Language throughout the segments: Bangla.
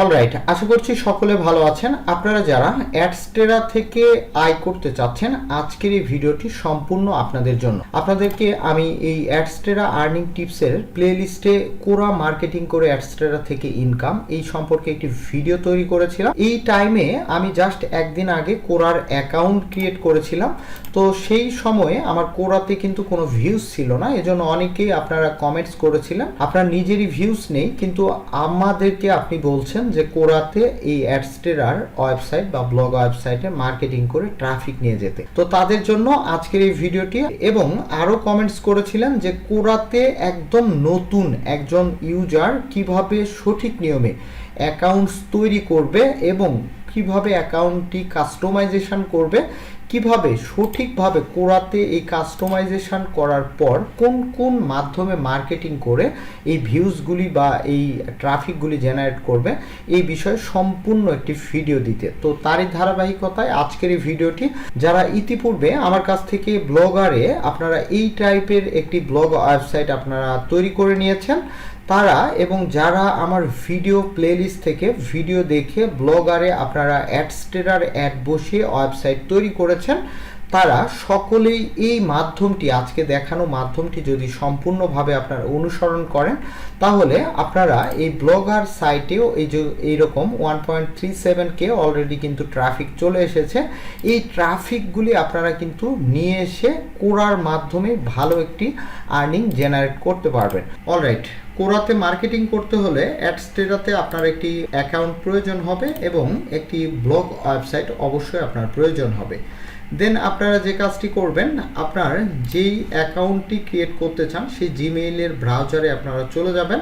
অলরাইট আশা করছি সকলে ভালো আছেন। আপনারা যারা অ্যাডস্টেরা থেকে আয় করতে চাচ্ছেন, আজকের এই ভিডিওটি সম্পূর্ণ আপনাদের জন্য। আপনাদেরকে আমি এই অ্যাডস্টেরা আর্নিং টিপসের প্লে লিস্টে কোরা মার্কেটিং করে অ্যাডস্টেরা থেকে ইনকাম এই সম্পর্কে একটি ভিডিও তৈরি করেছিলাম। এই টাইমে আমি জাস্ট একদিন আগে কোরার অ্যাকাউন্ট ক্রিয়েট করেছিলাম। তো সেই সময়ে আমার কোরাতে কিন্তু কোনো ভিউজ ছিল না, এজন্য অনেকেই আপনারা কমেন্টস করেছিলেন। আপনার নিজেরই ভিউজ নেই, কিন্তু আমাদেরকে আপনি বলছেন যে কোরাতে এই অ্যাডস্টেরার ওয়েবসাইট বা ব্লগ ওয়েবসাইটে মার্কেটিং করে ট্রাফিক নিয়ে যেতে। তো তাদের জন্য আজকের এই ভিডিওটি, এবং আরও কমেন্টস করেছিলেন যে কোরাতে একদম নতুন একজন ইউজার কীভাবে সঠিক নিয়মে অ্যাকাউন্টস তৈরি করবে এবং কীভাবে অ্যাকাউন্টটি কাস্টমাইজেশন করবে কীভাবে সঠিকভাবে কোরাতে এই কাস্টমাইজেশন করার পর কোন কোন মাধ্যমে মার্কেটিং করে এই ভিউজগুলি বা এই ট্রাফিকগুলি জেনারেট করবে, এই বিষয়ে সম্পূর্ণ একটি ভিডিও দিতে। তো তারই ধারাবাহিকতায় আজকের এই ভিডিওটি যারা ইতিপূর্বে আমার কাছ থেকে ব্লগারে আপনারা এই টাইপের একটি ব্লগ ওয়েবসাইট আপনারা তৈরি করে নিয়েছেন তারা এবং যারা আমার ভিডিও প্লেলিস্ট থেকে ভিডিও দেখে ব্লগারে আপনারা অ্যাডস্টেরার অ্যাড বসিয়ে ওয়েবসাইট তৈরি করেছেন তারা সকলেই এই মাধ্যমটি, আজকে দেখানো মাধ্যমটি যদি সম্পূর্ণভাবে আপনারা অনুসরণ করেন, তাহলে আপনারা এই ব্লগার সাইটেও এই যে এইরকম ওয়ান পয়েন্ট থ্রি সেভেনকে অলরেডি কিন্তু ট্রাফিক চলে এসেছে। এই ট্রাফিকগুলি আপনারা কিন্তু নিয়ে এসে কোরার মাধ্যমে ভালো একটি আর্নিং জেনারেট করতে পারবেন। অলরাইট কোরাতে মার্কেটিং করতে হলে অ্যাডস্টেরাতে আপনার একটি অ্যাকাউন্ট প্রয়োজন হবে এবং একটি ব্লগ ওয়েবসাইট অবশ্যই আপনার প্রয়োজন হবে। দেন আপনারা যে কাজটি করবেন, আপনার যেই অ্যাকাউন্টটি ক্রিয়েট করতে চান, সেই জিমেইলের ব্রাউজারে আপনারা চলে যাবেন।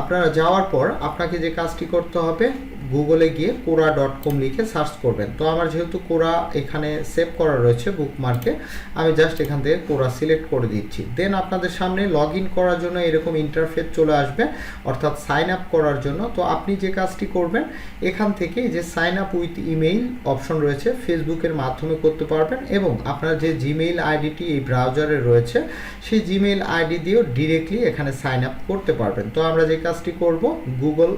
আপনারা যাওয়ার পর আপনাকে যে কাজটি করতে হবে গুগলে গিয়ে কোরা ডট কম লিখে সার্চ করবেন। তো আমার যেহেতু কোরা এখানে সেভ করা রয়েছে বুকমার্কে আমি জাস্ট এখান থেকে কোরা সিলেক্ট করে দিচ্ছি। দেন আপনাদের সামনে লগ ইন করার জন্য এরকম ইন্টারফেস চলে আসবে, অর্থাৎ সাইন আপ করার জন্য। তো আপনি যে কাজটি করবেন, এখান থেকে যে sign up with email option রয়েছে ফেসবুকের মাধ্যমে করতে পারবেন এবং আপনার যে জিমেইল আইডিটি এই ব্রাউজারে রয়েছে, সেই জিমেইল আইডি দিয়েও ডিরেক্টলি এখানে সাইন আপ করতে পারবেন। তো আমরা যে কাজটি করব গুগল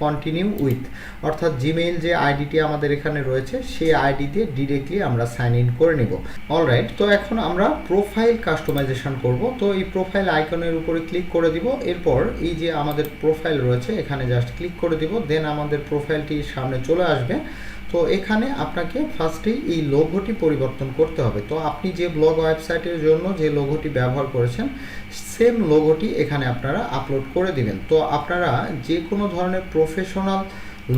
কন্টিনিউ উইথ অর্থাৎ জিমেইল যে আইডিটি আমাদের এখানে রয়েছে, সেই আইডি দিয়ে ডিরেক্টলি আমরা সাইন ইন করে নিব। অলরাইট তো এখন আমরা প্রোফাইল কাস্টমাইজেশন করব। তো এই প্রোফাইল আইকনের উপরে ক্লিক করে দিব। এরপর এই যে আমাদের প্রোফাইল রয়েছে, এখানে জাস্ট ক্লিক করে দিব। দেন আমাদের প্রোফাইলটি সামনে চলে আসবে। তো এখানে আপনাকে ফার্স্টেই এই লোগোটি পরিবর্তন করতে হবে। তো আপনি যে ব্লগ ওয়েবসাইটের জন্য যে লোগোটি ব্যবহার করেছেন সেম লোগোটি এখানে আপনারা আপলোড করে দিবেন। তো আপনারা যে কোনো ধরনের প্রফেশনাল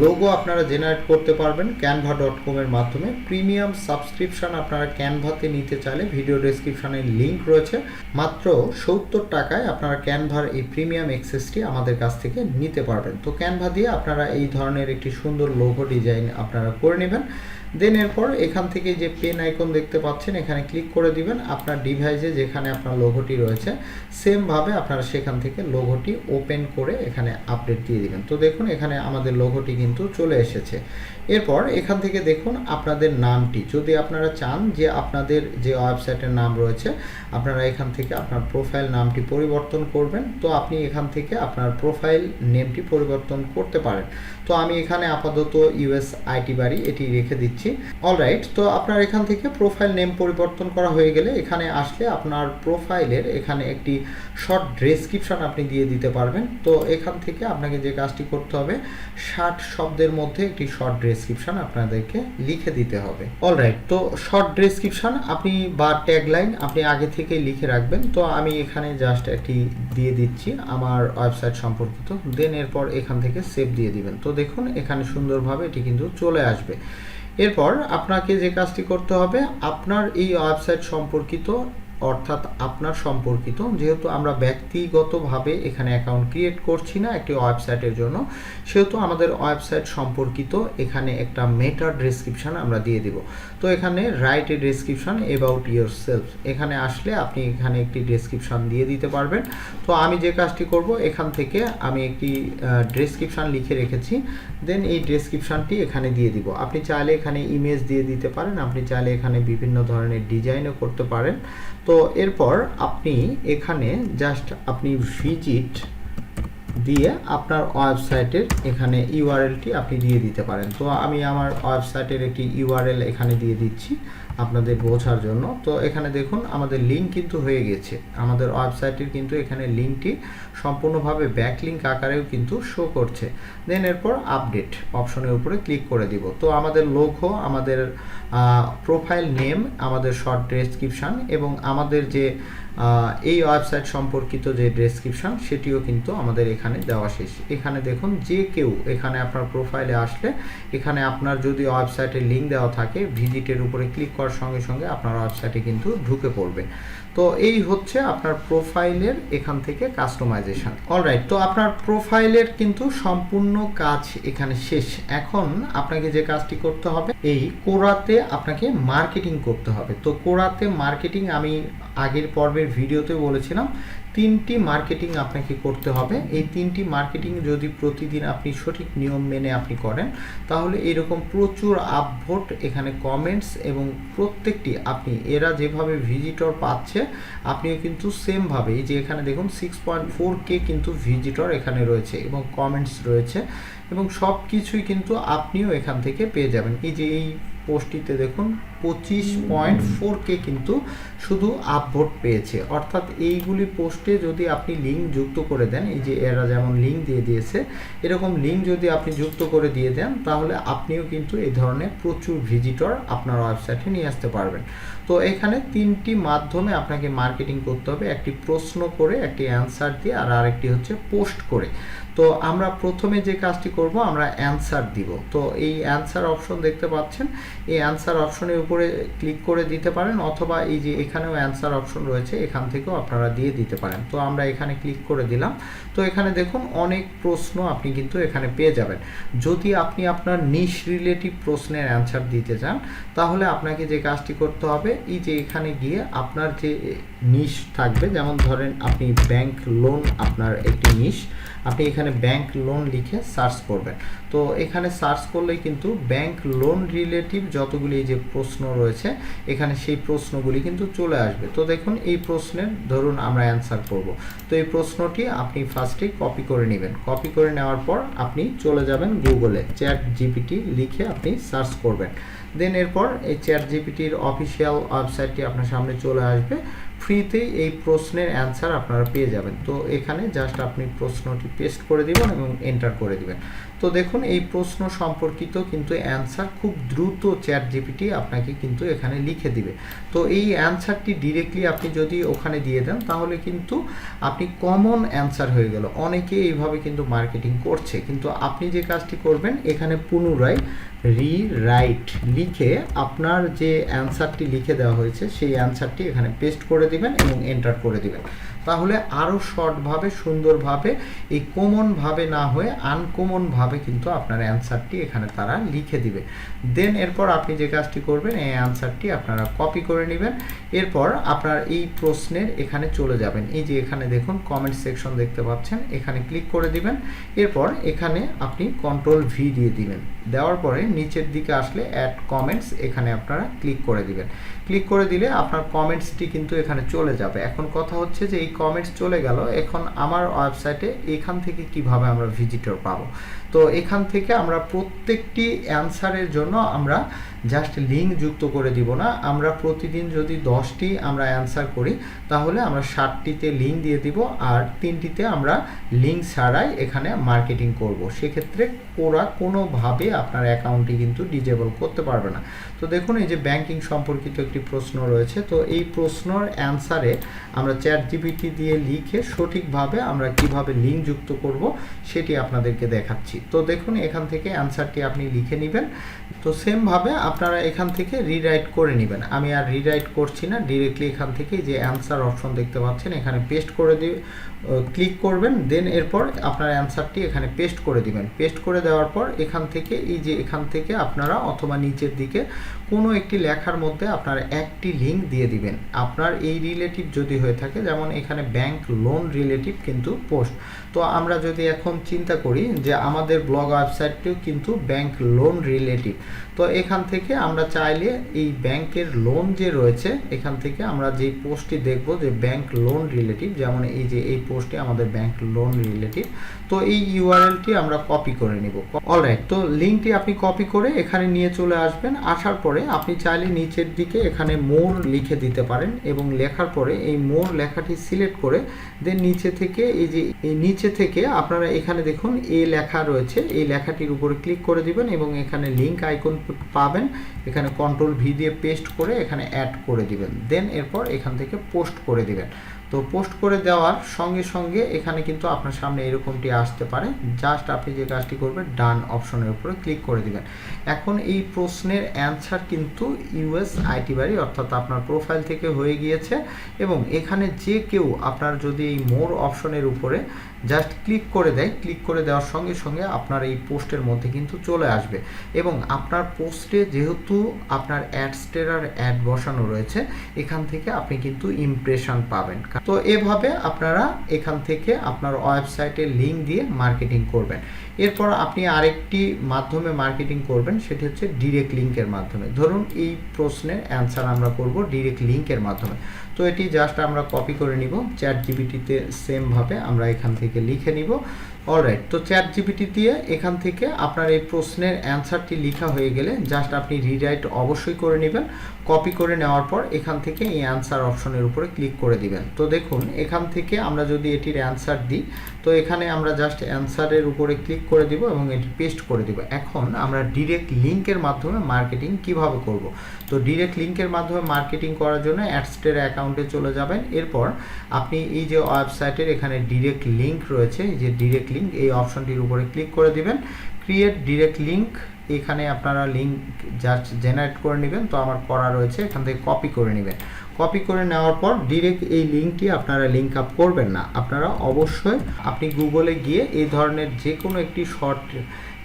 লোগো আপনারা জেনারেট করতে পারবেন ক্যানভা ডট কমের মাধ্যমে। প্রিমিয়াম সাবস্ক্রিপশন আপনারা ক্যানভাতে নিতে চাইলে ভিডিও ডেসক্রিপশনে লিঙ্ক রয়েছে। মাত্র সত্তর টাকায় আপনারা ক্যানভার এই প্রিমিয়াম এক্সেসটি আমাদের কাছ থেকে নিতে পারবেন। তো ক্যানভা দিয়ে আপনারা এই ধরনের একটি সুন্দর লোগো ডিজাইন আপনারা করে নেবেন। দেন এরপর এখান থেকে যে পেন আইকন দেখতে পাচ্ছেন, এখানে ক্লিক করে দিবেন আপনার ডিভাইসে যেখানে আপনার লোগোটি রয়েছে সেমভাবে আপনারা সেখান থেকে লোগোটি ওপেন করে এখানে আপডেট দিয়ে দিবেন। তো দেখুন, এখানে আমাদের লোগোটি কিন্তু চলে এসেছে। এরপর এখান থেকে দেখুন আপনাদের নামটি। যদি আপনারা চান যে আপনাদের যে ওয়েবসাইটের নাম রয়েছে, আপনারা এখান থেকে আপনার প্রোফাইল নামটি পরিবর্তন করবেন। তো আপনি এখান থেকে আপনার প্রোফাইল নেমটি পরিবর্তন করতে পারেন। তো আমি এখানে আপাতত ইউএস আইটি বাড়ি এটি রেখে দিচ্ছি। অলরাইট তো আপনার এখান থেকে প্রোফাইল নেম পরিবর্তন করা হয়ে গেলে এখানে আসলে আপনার প্রোফাইলের এখানে একটি শর্ট ডেসক্রিপশন আপনি দিয়ে দিতে পারবেন। তো এখান থেকে আপনাকে যে কাজটি করতে হবে, ষাট শব্দের মধ্যে একটি শর্ট ডেসক্রিপশন আপনাদেরকে লিখে দিতে হবে। অলরাইট তো শর্ট ডেসক্রিপশন আপনি বা ট্যাগলাইন আপনি আগে থেকে লিখে রাখবেন। তো আমি এখানে জাস্ট একটি দিয়ে দিচ্ছি আমার ওয়েবসাইট সম্পর্কিত। দেন এরপর এখান থেকে সেভ দিয়ে দিবেন। তো দেখুন, এখানে সুন্দরভাবে এটি কিন্তু চলে আসবে। এরপর আপনাকে যে কাজটি করতে হবে, আপনার এই ওয়েবসাইট সম্পর্কিত অর্থাৎ আপনার সম্পর্কিত, যেহেতু আমরা ব্যক্তিগতভাবে এখানে অ্যাকাউন্ট ক্রিয়েট করছি না একটি ওয়েবসাইটের জন্য, সেহেতু আমাদের ওয়েবসাইট সম্পর্কিত এখানে একটা মেটার ডেসক্রিপশন আমরা দিয়ে দিব। তো এখানে write a description about yourself এখানে আসলে আপনি এখানে একটি ডেসক্রিপশন দিয়ে দিতে পারবেন। তো আমি যে কাজটি করব, এখান থেকে আমি একটি ডেসক্রিপশন লিখে রেখেছি দেন এই ডেসক্রিপশনটি এখানে দিয়ে দিব। আপনি চাইলে এখানে ইমেজ দিয়ে দিতে পারেন, আপনি চাইলে এখানে বিভিন্ন ধরনের ডিজাইনও করতে পারেন। তো এরপর আপনি এখানে জাস্ট আপনি ভিজিট দিয়ে আপনার ওয়েবসাইটের এখানে ইউআরএলটি আপনি দিয়ে দিতে পারেন। তো আমি আমার ওয়েবসাইটের একটি ইউআরএল এখানে দিয়ে দিচ্ছি আপনাদের বোঝার জন্য। তো এখানে দেখুন, আমাদের লিঙ্ক কিন্তু হয়ে গেছে। আমাদের ওয়েবসাইটের কিন্তু এখানে লিঙ্কটি সম্পূর্ণভাবে ব্যাক লিঙ্ক আকারেও কিন্তু শো করছে। দেন এরপর আপডেট অপশনের উপরে ক্লিক করে দিব। তো আমাদের লোগো আমাদের প্রোফাইল নেম আমাদের শর্ট ডেসক্রিপশান এবং আমাদের যে এই ওয়েবসাইট সম্পর্কিত যে ডেসক্রিপশন সেটিও কিন্তু আমাদের এখানে দেওয়া শেষ। এখানে দেখুন, যে কেউ এখানে আপনার প্রোফাইলে আসলে, এখানে আপনার যদি ওয়েবসাইটের লিঙ্ক দেওয়া থাকে ভিজিটের উপরে ক্লিক করার সঙ্গে সঙ্গে আপনার ওয়েবসাইটে কিন্তু ঢুকে পড়বে। তো এই হচ্ছে আপনার প্রোফাইলের এখান থেকে কাস্টমাইজেশন অলরাইট তো আপনার প্রোফাইলের কিন্তু সম্পূর্ণ কাজ এখানে শেষ। এখন আপনাকে যে কাজটি করতে হবে, এই কোরাতে আপনাকে মার্কেটিং করতে হবে। তো কোরাতে মার্কেটিং আমি আগের পর্বের ভিডিওতে বলেছিলাম, তিনটি মার্কেটিং আপনাকে করতে হবে। এই তিনটি মার্কেটিং যদি প্রতিদিন আপনি সঠিক নিয়ম মেনে আপনি করেন, তাহলে এরকম প্রচুর আপভোট এখানে কমেন্টস এবং প্রত্যেকটি আপনি, এরা যেভাবে ভিজিটর পাচ্ছে, আপনিও কিন্তু সেমভাবে এই যে এখানে দেখুন সিক্স পয়েন্ট ফোর কে কিন্তু ভিজিটর এখানে রয়েছে এবং কমেন্টস রয়েছে এবং সব কিছুই কিন্তু আপনিও এখান থেকে পেয়ে যাবেন। এই যে এই পোস্টটিতে দেখুন পঁচিশ পয়েন্ট ফোর কে কিন্তু শুধু আপভোট পেয়েছে। অর্থাৎ এইগুলি পোস্টে যদি আপনি লিঙ্ক যুক্ত করে দেন, এই যে এরা যেমন লিঙ্ক দিয়ে দিয়েছে, এরকম লিঙ্ক যদি আপনি যুক্ত করে দিয়ে দেন, তাহলে আপনিও কিন্তু এই ধরনের প্রচুর ভিজিটর আপনার ওয়েবসাইটে নিয়ে আসতে পারবেন। তো এখানে তিনটি মাধ্যমে আপনাকে মার্কেটিং করতে হবে, একটি প্রশ্ন করে, একটি অ্যান্সার দিয়ে, আর আরেকটি হচ্ছে পোস্ট করে। তো আমরা প্রথমে যে কাজটি করব, আমরা অ্যান্সার দিব। তো এই অ্যান্সার অপশন দেখতে পাচ্ছেন, এই অ্যান্সার অপশনের উপরে ক্লিক করে দিতে পারেন, অথবা এই যে এখানেও অ্যান্সার অপশন রয়েছে, এখান থেকেও আপনারা দিয়ে দিতে পারেন। তো আমরা এখানে ক্লিক করে দিলাম। তো এখানে দেখুন, অনেক প্রশ্ন আপনি কিন্তু এখানে পেয়ে যাবেন। যদি আপনি আপনার নিশ রিলেটিভ প্রশ্নের অ্যান্সার দিতে চান, তাহলে আপনাকে যে কাজটি করতে হবে, এই যে এখানে গিয়ে আপনার যে নিশ থাকবে, যেমন ধরেন আপনি ব্যাংক লোন আপনার একটি নিশ আপনি এখানে ব্যাংক লোন লিখে সার্চ করবেন। তো এখানে সার্চ করলেই কিন্তু ব্যাংক লোন রিলেটিভ যতগুলি যে প্রশ্ন রয়েছে, এখানে সেই প্রশ্নগুলি কিন্তু চলে আসবে। তো দেখুন, এই প্রশ্নের ধরুন আমরা অ্যান্সার করব। তো এই প্রশ্নটি আপনি ফার্স্টে কপি করে নেবেন। কপি করে নেওয়ার পর আপনি চলে যাবেন গুগলে চ্যাট জিপিটি লিখে আপনি সার্চ করবেন। দেন এরপর এই চ্যাট জিপিটির অফিসিয়াল ওয়েবসাইটটি আপনার সামনে চলে আসবে। ফ্রিতেই এই প্রশ্নের অ্যান্সার আপনারা পেয়ে যাবেন। তো এখানে জাস্ট আপনি প্রশ্নটি পেস্ট করে দিবেন এবং এন্টার করে দিবেন। তো দেখুন, এই প্রশ্ন সম্পর্কিত কিন্তু অ্যান্সার খুব দ্রুত চ্যাট জিপিটি আপনাকে কিন্তু এখানে লিখে দিবে। তো এই অ্যান্সারটি ডিরেক্টলি আপনি যদি ওখানে দিয়ে দেন, তাহলে কিন্তু আপনি কমন অ্যান্সার হয়ে গেল। অনেকে এইভাবে কিন্তু মার্কেটিং করছে, কিন্তু আপনি যে কাজটি করবেন, এখানে পুনরায় রি রাইট লিখে আপনার যে অ্যান্সারটি লিখে দেওয়া হয়েছে, সেই অ্যান্সারটি এখানে পেস্ট করে দিবেন এবং এন্টার করে দিবেন। তাহলে আরও শর্টভাবে সুন্দরভাবে এই কমনভাবে না হয়ে আনকমনভাবে কিন্তু আপনার অ্যান্সারটি এখানে তারা লিখে দিবে। দেন এরপর আপনি যে কাজটি করবেন, এই অ্যান্সারটি আপনারা কপি করে নেবেন। এরপর আপনার এই প্রশ্নের এখানে চলে যাবেন। এই যে এখানে দেখুন কমেন্ট সেকশন দেখতে পাচ্ছেন, এখানে ক্লিক করে দিবেন। এরপর এখানে আপনি কন্ট্রোল ভি দিয়ে দিবেন। দেওয়ার পরে নিচের দিকে আসলে অ্যাড কমেন্টস এখানে আপনারা ক্লিক করে দিবেন। ক্লিক করে দিলে আপনার কমেন্টসটি কিন্তু এখানে চলে যাবে। এখন কথা হচ্ছে যে এই কমেন্টস চলে গেল, এখন আমার ওয়েবসাইটে এখান থেকে কীভাবে আমরা ভিজিটর পাবো? তো এখান থেকে আমরা প্রত্যেকটি অ্যান্সারের জন্য আমরা জাস্ট লিঙ্ক যুক্ত করে দিব না। আমরা প্রতিদিন যদি দশটি আমরা অ্যান্সার করি, তাহলে আমরা ষাটটিতে লিঙ্ক দিয়ে দিব আর তিনটিতে আমরা লিঙ্ক ছাড়াই এখানে মার্কেটিং করব। সেক্ষেত্রে ওরা কোনোভাবে আপনার অ্যাকাউন্টটি কিন্তু ডিজেবল করতে পারবে না। তো দেখুন, এই যে ব্যাংকিং সম্পর্কিত একটি প্রশ্ন রয়েছে। তো এই প্রশ্নর অ্যান্সারে আমরা চ্যাট জিপিটি দিয়ে লিখে সঠিকভাবে আমরা কীভাবে লিঙ্ক যুক্ত করব সেটি আপনাদেরকে দেখাচ্ছি। তো দেখুন, এখান থেকে অ্যান্সারটি আপনি লিখে নেবেন। তো সেমভাবে আপনারা এখান থেকে রিরাইট করে নেবেন। আমি আর রিরাইট করছি না। ডিরেক্টলি এখান থেকে যে অ্যান্সার অপশন দেখতে পাচ্ছেন, এখানে পেস্ট করে দিয়ে ক্লিক করবেন দেন এরপর আপনার অ্যান্সারটি এখানে পেস্ট করে দিবেন। পেস্ট করে দেওয়ার পর এখান থেকে, এই যে এখান থেকে আপনারা অথবা নিচের দিকে কোনো একটি লেখার মধ্যে আপনার একটি লিঙ্ক দিয়ে দিবেন। আপনার এই রিলেটিভ যদি হয়ে থাকে, যেমন এখানে ব্যাংক লোন রিলেটিভ কিন্তু পোস্ট তো আমরা যদি এখন চিন্তা করি যে আমাদের ব্লগ ওয়েবসাইটটিও কিন্তু ব্যাংক লোন রিলেটিভ তো এখান থেকে আমরা চাইলে এই ব্যাংকের লোন যে রয়েছে, এখান থেকে আমরা যে পোস্টটি দেখব যে ব্যাংক লোন রিলেটিভ যেমন এই যে এই পোস্টটি আমাদের ব্যাংক লোন রিলেটিভ তো এই ইউআরএলটি আমরা কপি করে নিব। অলরাইট তো লিঙ্কটি আপনি কপি করে এখানে নিয়ে চলে আসবেন। আসার পরে আপনি চাইলে নিচের দিকে এখানে মোর লিখে দিতে পারেন এবং লেখার পরে এই মোর লেখাটি সিলেক্ট করে দেন নিচে থেকে এই যে, এই নিচে থেকে আপনারা এখানে দেখুন এ লেখা রয়েছে। এই লেখাটির উপরে ক্লিক করে দিবেন এবং এখানে লিঙ্ক আইকন পাবেন। এখানে কন্ট্রোল ভি দিয়ে পেস্ট করে এখানে অ্যাড করে দিবেন। দেন এরপর এখান থেকে পোস্ট করে দিবেন। তো পোস্ট করে দেওয়ার সঙ্গে সঙ্গে এখানে কিন্তু আপনার সামনে এরকমটি আসতে পারে। জাস্ট আপনি যে কাজটি করবেন ডান অপশনের উপরে ক্লিক করে দিবেন। এখন এই প্রশ্নের অ্যান্সার কিন্তু ইউএস আইটি বাড়ি, অর্থাৎ আপনার প্রোফাইল থেকে হয়ে গিয়েছে এবং এখানে যে কেউ আপনার যদি এই মোর অপশনের উপরে জাস্ট ক্লিক করে দেয় ক্লিক করে দেওয়ার সঙ্গে সঙ্গে আপনার এই পোস্টের মধ্যে কিন্তু চলে আসবে। এবং আপনার পোস্টে যেহেতু আপনার অ্যাডস্টেরার অ্যাড বসানো রয়েছে, এখান থেকে আপনি কিন্তু ইমপ্রেশন পাবেন। তো এভাবে আপনারা এখান থেকে আপনার ওয়েবসাইটে লিঙ্ক দিয়ে মার্কেটিং করবেন। এরপর আপনি আরেকটি মাধ্যমে মার্কেটিং করবেন, সেটি হচ্ছে ডিরেক্ট লিঙ্কের মাধ্যমে। ধরুন এই প্রশ্নের অ্যান্সার আমরা করব ডিরেক্ট লিঙ্কের মাধ্যমে। তো এটি জাস্ট আমরা কপি করে নিব চ্যাট জিবিটিতে সেমভাবে আমরা এখান থেকে লিখে নিব। অলরাইট তো চ্যাট জিবিটি দিয়ে এখান থেকে আপনার এই প্রশ্নের অ্যান্সারটি লেখা হয়ে গেলে জাস্ট আপনি রিরাইট অবশ্যই করে নেবেন কপি করে নেওয়ার পর এখান থেকে এই অ্যান্সার অপশনের উপরে ক্লিক করে দিবেন। তো দেখুন, এখান থেকে আমরা যদি এটির অ্যান্সার দিই, তো এখানে আমরা জাস্ট অ্যান্সারের উপরে ক্লিক করে দিব এবং এটি পেস্ট করে দিব। এখন আমরা ডিরেক্ট লিঙ্কের মাধ্যমে মার্কেটিং কীভাবে করব? তো ডিরেক্ট লিঙ্কের মাধ্যমে মার্কেটিং করার জন্য অ্যাডস্টের অ্যাকাউন্টে চলে যাবেন। এরপর আপনি এই যে ওয়েবসাইটের এখানে ডিরেক্ট লিঙ্ক রয়েছে যে ডিরেক্ট লিঙ্ক এই অপশনটির উপরে ক্লিক করে দিবেন। ক্রিয়েট ডিরেক্ট লিঙ্ক এখানে আপনারা লিঙ্ক জাস্ট জেনারেট করে নেবেন। তো আমার করা রয়েছে, এখান থেকে কপি করে নেবেন। কপি করে নেওয়ার পর ডিরেক্ট এই লিঙ্কটি আপনারা লিঙ্ক আপ করবেন না। আপনারা অবশ্যই আপনি গুগলে গিয়ে এই ধরনের যে কোনো একটি শর্ট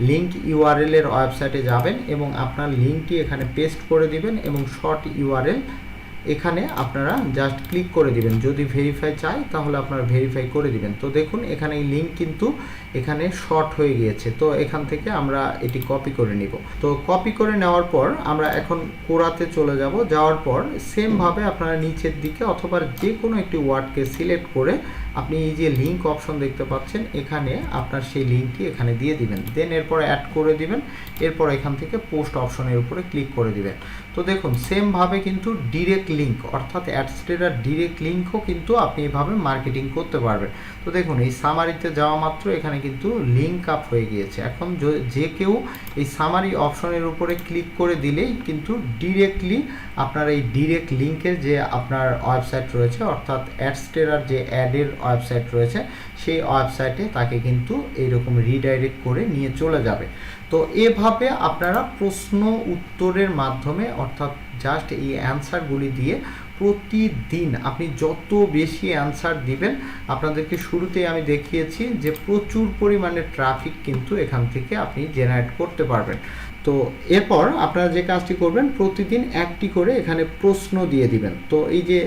লিঙ্ক ইউআরএল এর ওয়েবসাইটে যাবেন এবং আপনার লিঙ্কটি এখানে পেস্ট করে দিবেন এবং শর্ট ইউআরএল এখানে আপনারা জাস্ট ক্লিক করে দিবেন। যদি ভেরিফাই চাই তাহলে আপনারা ভেরিফাই করে দিবেন। তো দেখুন, এখানে এই লিঙ্ক কিন্তু এখানে শর্ট হয়ে গিয়েছে। তো এখান থেকে আমরা এটি কপি করে নিব। তো কপি করে নেওয়ার পর আমরা এখন কোরাতে চলে যাব। যাওয়ার পর সেমভাবে আপনারা নিচের দিকে অথবা যে কোনো একটি ওয়ার্ডকে সিলেক্ট করে আপনি এই যে লিঙ্ক অপশন দেখতে পাচ্ছেন, এখানে আপনার সেই লিঙ্কটি এখানে দিয়ে দিবেন। দেন এরপর অ্যাড করে দিবেন। এরপর এখান থেকে পোস্ট অপশনের উপরে ক্লিক করে দিবেন। তো দেখুন সেমভাবে কিন্তু ডিরেক্ট লিঙ্ক অর্থাৎ অ্যাডস্টেরার ডিরেক্ট লিঙ্কও কিন্তু আপনি এভাবে মার্কেটিং করতে পারবেন। তো দেখুন, এই সামারিতে যাওয়া মাত্র এখানে কিন্তু লিঙ্ক আপ হয়ে গিয়েছে। এখন যে কেউ এই সামারি অপশনের উপরে ক্লিক করে দিলেই কিন্তু ডিরেক্টলি আপনার এই ডিরেক্ট লিঙ্কের যে আপনার ওয়েবসাইট রয়েছে, অর্থাৎ অ্যাডস্টেরার যে অ্যাডের ওয়েবসাইট রয়েছে, সেই ওয়েবসাইটে তাকে কিন্তু এইরকম রিডাইরেক্ট করে নিয়ে চলে যাবে। তো এভাবে আপনারা প্রশ্ন উত্তরের মাধ্যমে অর্থাৎ জাস্ট এই অ্যান্সারগুলি দিয়ে প্রতিদিন আপনি যত বেশি অ্যান্সার দিবেন, আপনাদেরকে শুরুতেই আমি দেখিয়েছি যে প্রচুর পরিমাণে ট্রাফিক কিন্তু এখান থেকে আপনি জেনারেট করতে পারবেন। তো এরপর আপনারা যে কাজটি করবেন, প্রতিদিন একটি করে এখানে প্রশ্ন দিয়ে দিবেন। তো এই যে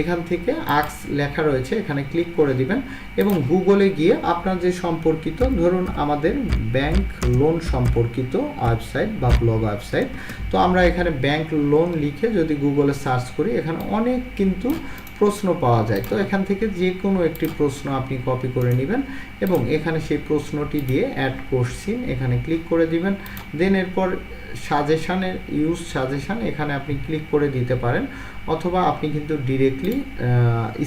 এখান থেকে আক্স লেখা রয়েছে, এখানে ক্লিক করে দিবেন। এবং গুগলে গিয়ে আপনার যে সম্পর্কিত, ধরুন আমাদের ব্যাংক লোন সম্পর্কিত ওয়েবসাইট বা ব্লগ ওয়েবসাইট, তো আমরা এখানে ব্যাংক লোন লিখে যদি গুগলে সার্চ করি, এখানে অনেক কিন্তু প্রশ্ন পাওয়া যায়। তো এখান থেকে যে কোনো একটি প্রশ্ন আপনি কপি করে নেবেন এবং এখানে সেই প্রশ্নটি দিয়ে অ্যাড কোশ্চিন এখানে ক্লিক করে দিবেন। দেন এরপর সাজেশানের ইউজ সাজেশান এখানে আপনি ক্লিক করে দিতে পারেন অথবা আপনি কিন্তু ডিরেক্টলি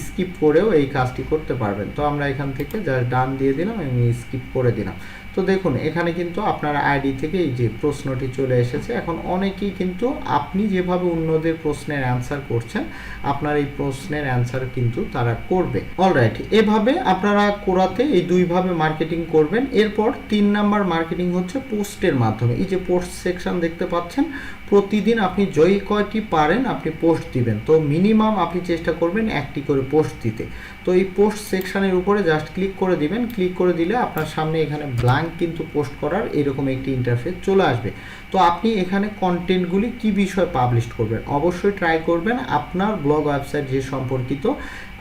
স্কিপ করেও এই কাজটি করতে পারবেন। তো আমরা এখান থেকে যা ডান দিয়ে দিলাম এবং স্কিপ করে দিলাম। তো দেখুন, এখানে কিন্তু আপনার আইডি থেকে এই যে প্রশ্নটি চলে এসেছে, এখন অনেকেই কিন্তু আপনি যেভাবে অন্যদের প্রশ্নের অ্যান্সার করছেন, আপনার এই প্রশ্নের অ্যান্সার কিন্তু তারা করবে। অলরাইট এভাবে আপনারা কোরাতে এই দুইভাবে মার্কেটিং করবেন। এরপর তিন নাম্বার মার্কেটিং হচ্ছে পোস্টের মাধ্যমে। এই যে পোস্ট সেকশন দেখতে পাচ্ছেন, প্রতিদিন আপনি জয়ী কয়টি পারেন, আপনি পোস্ট দিবেন। তো মিনিমাম আপনি চেষ্টা করবেন একটি করে পোস্ট দিতে। তো এই পোস্ট সেকশনের উপরে জাস্ট ক্লিক করে দিবেন। ক্লিক করে দিলে আপনার সামনে এখানে ব্ল্যাঙ্ক কিন্তু পোস্ট করার এরকম একটি ইন্টারফেস চলে আসবে। তো আপনি এখানে কন্টেন্টগুলি কি বিষয়ে পাবলিশ করবেন? অবশ্যই ট্রাই করবেন আপনার ব্লগ ওয়েবসাইট যে সম্পর্কিত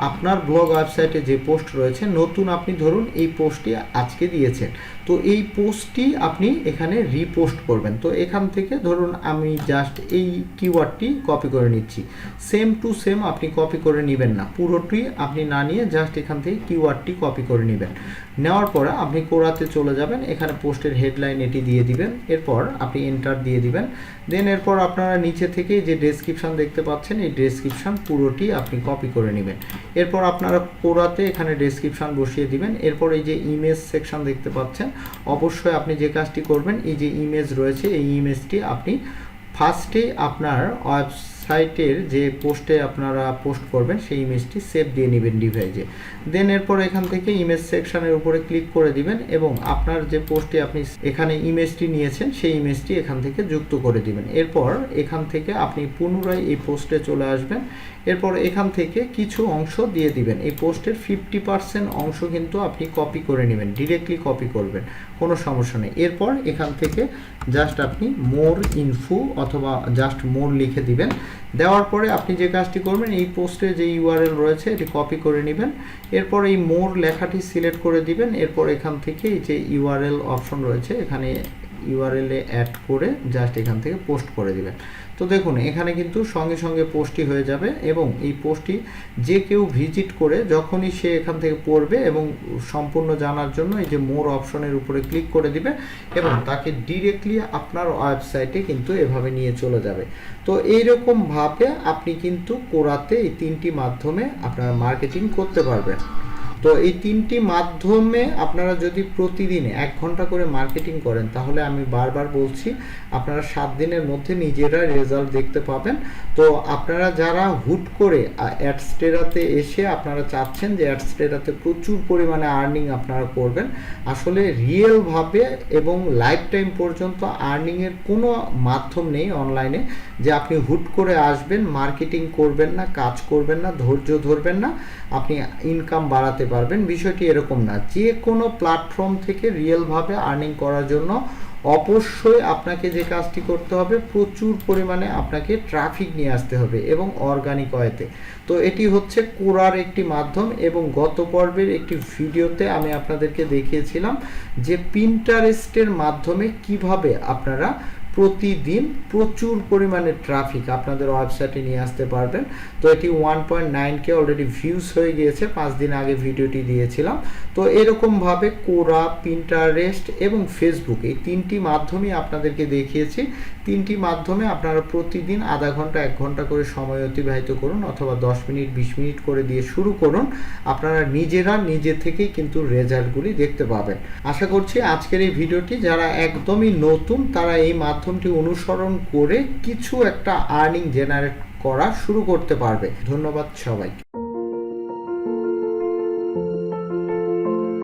আপনার ব্লগ ওয়েবসাইটে যে পোস্ট রয়েছে, নতুন আপনি ধরুন এই পোস্টটি আজকে দিয়েছেন। তো এই পোস্টটি আপনি এখানে রিপোস্ট করবেন। তো এখান থেকে ধরুন আমি জাস্ট এই কিওয়ার্ডটি কপি করে নিচ্ছি। সেম টু সেম আপনি কপি করে নেবেন না। পুরোটি আপনি না নিয়ে জাস্ট এখান থেকে কিওয়ার্ডটি কপি করে নেবেন। নেওয়ার পরে আপনি কোরাতে চলে যাবেন, এখানে পোস্টের হেডলাইন এটি দিয়ে দিবেন, এরপর আপনি এন্টার দিয়ে দিবেন। দেন এরপর আপনারা নিচে থেকে যে ডেসক্রিপশন দেখতে পাচ্ছেন, এই ডেসক্রিপশন পুরোটি আপনি কপি করে নেবেন। এরপর আপনারা কোরাতে এখানে ডেসক্রিপশন বসিয়ে দিবেন। এরপর এই যে ইমেজ সেকশন দেখতে পাচ্ছেন, অবশ্যই আপনি যে কাজটি করবেন, এই যে ইমেজ রয়েছে, এই ইমেজটি আপনি ফার্স্টে আপনার ওয়েবসাইটের যে পোস্টে আপনারা পোস্ট করবেন, সেই ইমেজটি সেভ দিয়ে নেবেন ডিভাইসে দেন এরপর এখান থেকে ইমেজ সেকশনের উপরে ক্লিক করে দিবেন এবং আপনার যে পোস্টে আপনি এখানে ইমেজটি নিয়েছেন, সেই ইমেজটি এখান থেকে যুক্ত করে দিবেন। এরপর এখান থেকে আপনি পুনরায় এই পোস্টে চলে আসবেন এরপর এখান থেকে কিছু অংশ দিয়ে দিবেন। এই পোস্টের ফিফটি পার্সেন্ট অংশ কিন্তু আপনি কপি করে নেবেন ডিরেক্টলি কপি করবেন, কোনো সমস্যা নেই। এরপর এখান থেকে জাস্ট আপনি মোর ইনফু অথবা জাস্ট মোর লিখে দিবেন। দেওয়ার পরে আপনি যে কাজটি করবেন, এই পোস্টে যে ইউআরএল রয়েছে, এটি কপি করে নেবেন। এরপর এই মোর লেখাটি সিলেক্ট করে দিবেন। এরপর এখান থেকে যে ইউআরএল অপশন রয়েছে, এখানে ইউআরএলে অ্যাড করে জাস্ট এখান থেকে পোস্ট করে দিবেন। তো দেখুন, এখানে কিন্তু সঙ্গে সঙ্গে পোস্টটি হয়ে যাবে এবং এই পোস্টটি যে কেউ ভিজিট করে যখনই সে এখান থেকে পড়বে এবং সম্পূর্ণ জানার জন্য এই যে মোর অপশনের উপরে ক্লিক করে দিবে এবং তাকে ডিরেক্টলি আপনার ওয়েবসাইটে কিন্তু এভাবে নিয়ে চলে যাবে। তো এইরকমভাবে আপনি কিন্তু কোরাতে এই তিনটি মাধ্যমে আপনারা মার্কেটিং করতে পারবেন। তো এই তিনটি মাধ্যমে আপনারা যদি প্রতিদিনে এক ঘণ্টা করে মার্কেটিং করেন, তাহলে আমি বারবার বলছি, আপনারা সাত দিনের মধ্যে নিজেরা রেজাল্ট দেখতে পাবেন। তো আপনারা যারা হুট করে অ্যাডস্টেরাতে এসে আপনারা চাচ্ছেন যে অ্যাডস্টেরাতে প্রচুর পরিমাণে আর্নিং আপনারা করবেন, আসলে রিয়েলভাবে এবং লাইফ টাইম পর্যন্ত আর্নিংয়ের কোনো মাধ্যম নেই অনলাইনে যে আপনি হুট করে আসবেন মার্কেটিং করবেন না, কাজ করবেন না, ধৈর্য ধরবেন না, আপনি ইনকাম বাড়াতে পারবেন। বিষয়টি এরকম না। যে কোনো প্ল্যাটফর্ম থেকে রিয়েলভাবে আর্নিং করার জন্য অবশ্যই আপনাকে যে কাজটি করতে হবে, প্রচুর পরিমাণে আপনাকে ট্রাফিক নিয়ে আসতে হবে এবং অর্গানিক ওয়েতে তো এটি হচ্ছে কোরার একটি মাধ্যম এবং গত পর্বের একটি ভিডিওতে আমি আপনাদেরকে দেখিয়েছিলাম যে পিন্টারেস্টের মাধ্যমে কীভাবে আপনারা প্রতিদিন প্রচুর পরিমাণে ট্রাফিক আপনাদের ওয়েবসাইটে নিয়ে আসতে পারবেন। তো এটি ওয়ান পয়েন্ট নাইনকে অলরেডি ভিউজ হয়ে গিয়েছে, পাঁচ দিন আগে ভিডিওটি দিয়েছিলাম। তো এরকমভাবে কোরা পিন্টারেস্ট এবং ফেসবুক এই তিনটি মাধ্যমে আপনাদেরকে দেখিয়েছি। তিনটি মাধ্যমে আপনারা প্রতিদিন আধা ঘণ্টা, এক ঘণ্টা করে সময় অতিবাহিত করুন অথবা দশ মিনিট, বিশ মিনিট করে দিয়ে শুরু করুন। আপনারা নিজেরা নিজে থেকেই কিন্তু রেজাল্টগুলি দেখতে পাবেন। আশা করছি আজকের এই ভিডিওটি যারা একদমই নতুন, তারা এই মাধ্যমটি অনুসরণ করে কিছু একটা আর্নিং জেনারেট করা শুরু করতে পারবে। ধন্যবাদ সবাইকে।